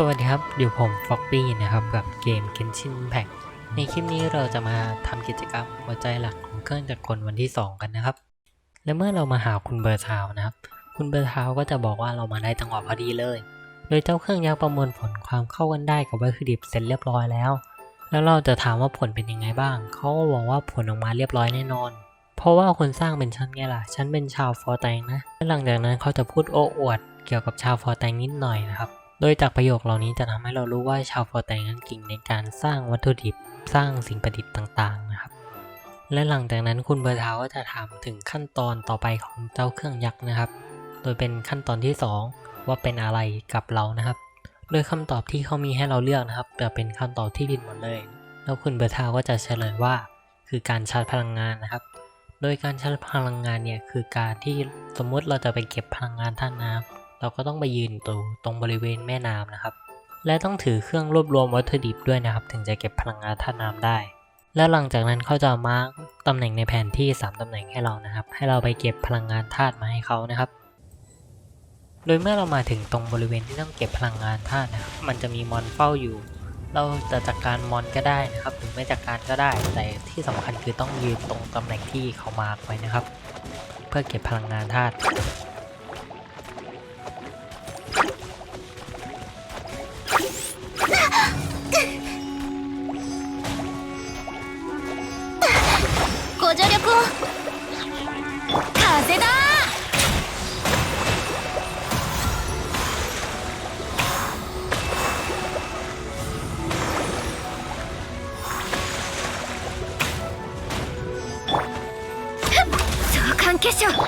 สวัสดีครับ อยู่ผมฟ็อกปี้นะครับ กับเกม Genshin Impact ในคลิปนี้เราจะมาทำกิจกรรมหัวใจหลักของเครื่องจักรกลวันที่ 2 กันนะครับ และเมื่อเรามาหาคุณเบอร์ทาวนะครับ คุณเบอร์ทาวก็จะบอกว่าเรามาได้จังหวะพอดีเลย โดยเจ้าเครื่องยักษ์ประมวลผลความเข้ากันได้กับวัตถุดิบเสร็จเรียบร้อยแล้ว แล้วเราจะถามว่าผลเป็นยังไงบ้าง เขาก็บอกว่าผลออกมาเรียบร้อยแน่นอน เพราะว่าคนสร้างเป็นฉันไงล่ะ ฉันเป็นชาวฟอร์แตงนะ หลังจากนั้นเขาจะพูดโอ้อวดเกี่ยวกับชาวฟอร์แตงนิดหน่อยนะครับ โดยจากประโยคเหล่านี้จะทำให้เรารู้ว่าชาวฟอร์แตงนั้นเก่งในการสร้างวัตถุดิบสร้างสิ่งประดิษฐ์ต่างๆนะครับ และหลังจากนั้นคุณเบอร์เทาก็จะถามถึงขั้นตอนต่อไปของเจ้าเครื่องยักษ์นะครับ โดยเป็นขั้นตอนที่ 2 ว่าเป็นอะไรกับเรานะครับโดยคำตอบที่เขามีให้เราเลือกนะครับจะเป็นคำตอบที่ผิดหมดเลย แล้วคุณเบอร์เทาก็จะเฉลยว่า คือการชาร์จพลังงานนะครับ โดยการชาร์จพลังงานเนี่ยคือการที่สมมุติเราจะไปเก็บพลังงานท่าน้ำ เราก็ต้องไปยืนตรงตรงบริเวณแม่น้ำนะครับ และต้องถือเครื่องรวบรวมวัตถุดิบด้วยนะครับ ถึงจะเก็บพลังงานท่าน้ำได้ แล้วหลังจากนั้นเขาจะมาร์กตำแหน่งในแผนที่ 3ตำแหน่งให้เรานะครับ ให้เราไปเก็บพลังงานธาตุมาให้เขานะครับ โดยเมื่อเรามาถึงตรงบริเวณที่ต้องเก็บพลังงานธาตุนะครับ มันจะมีมอนเฝ้าอยู่ เราจะจัดการมอนก็ได้นะครับ หรือไม่จัดการก็ได้ แต่ที่สำคัญคือต้องยืนตรงตำแหน่งที่เขามาร์กไว้นะครับ เพื่อเก็บพลังงานธาตุ ご助力を。風だ。召喚結晶はっ。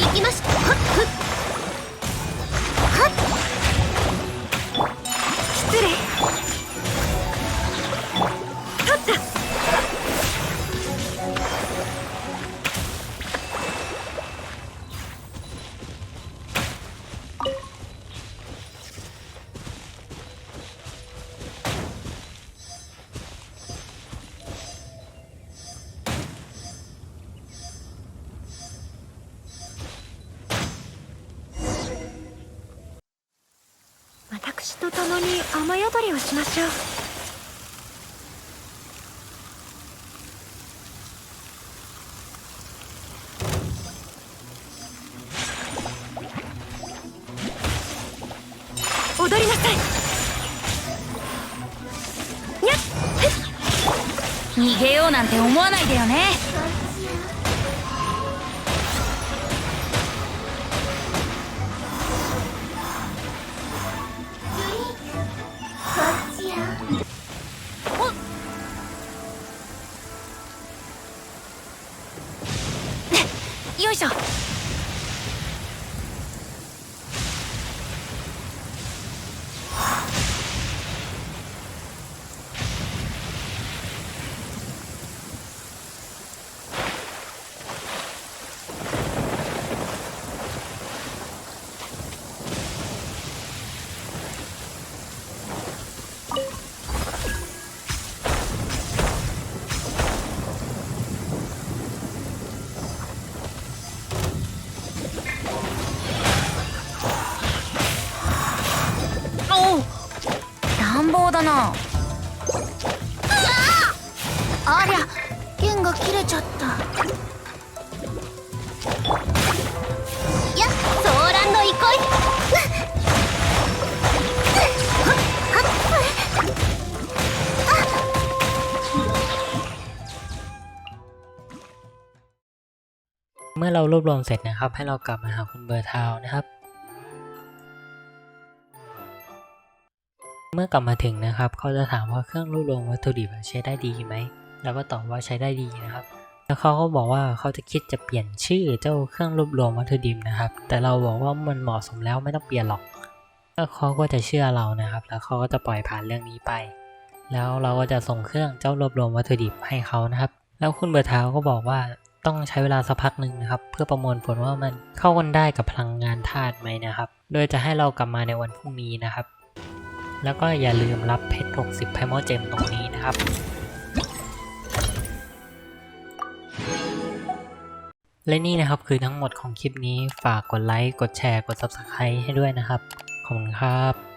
行きましょはっ。私と共に雨宿りをしましょう。踊りなさい。にゃっ。逃げようなんて思わないでよね。よいしょ。乱暴だなありゃ弦が切れちゃったやっソーランド憩いあ เมื่อเรารวบรวมเสร็จนะครับ ให้เรากลับมาหาคุณเบอร์ทาวน์นะครับ เมื่อกลับมาถึงนะครับ เขาจะถามว่าเครื่องรวบรวมวัตถุดิบใช้ได้ดีไหมเราก็ตอบว่าใช้ได้ดีนะครับ แล้วเขาก็บอกว่าเขาจะคิดจะเปลี่ยนชื่อเจ้าเครื่องรวบรวมวัตถุดิบนะครับ แต่เราบอกว่ามันเหมาะสมแล้วไม่ต้องเปลี่ยนหรอกแล้วเขาก็จะเชื่อเรานะครับ แล้วเขาก็จะปล่อยผ่านเรื่องนี้ไป แล้วเราก็จะส่งเครื่องเจ้ารวบรวมวัตถุดิบให้เขานะครับ แล้วคุณเบอร์เท้าก็บอกว่าต้องใช้เวลาสักพักหนึ่งนะครับ เพื่อประมวลผลว่ามันเข้ากันได้กับพลังงานธาตุไหมนะครับ โดยจะให้เรากลับมาในวันพรุ่งนี้นะครับ แล้วก็อย่าลืมรับเพชร 60 ไพโมเจมตรงนี้นะครับ และนี่นะครับคือทั้งหมดของคลิปนี้ฝากกดไลค์ กดแชร์ กด Subscribe ให้ด้วยนะครับ ขอบคุณครับ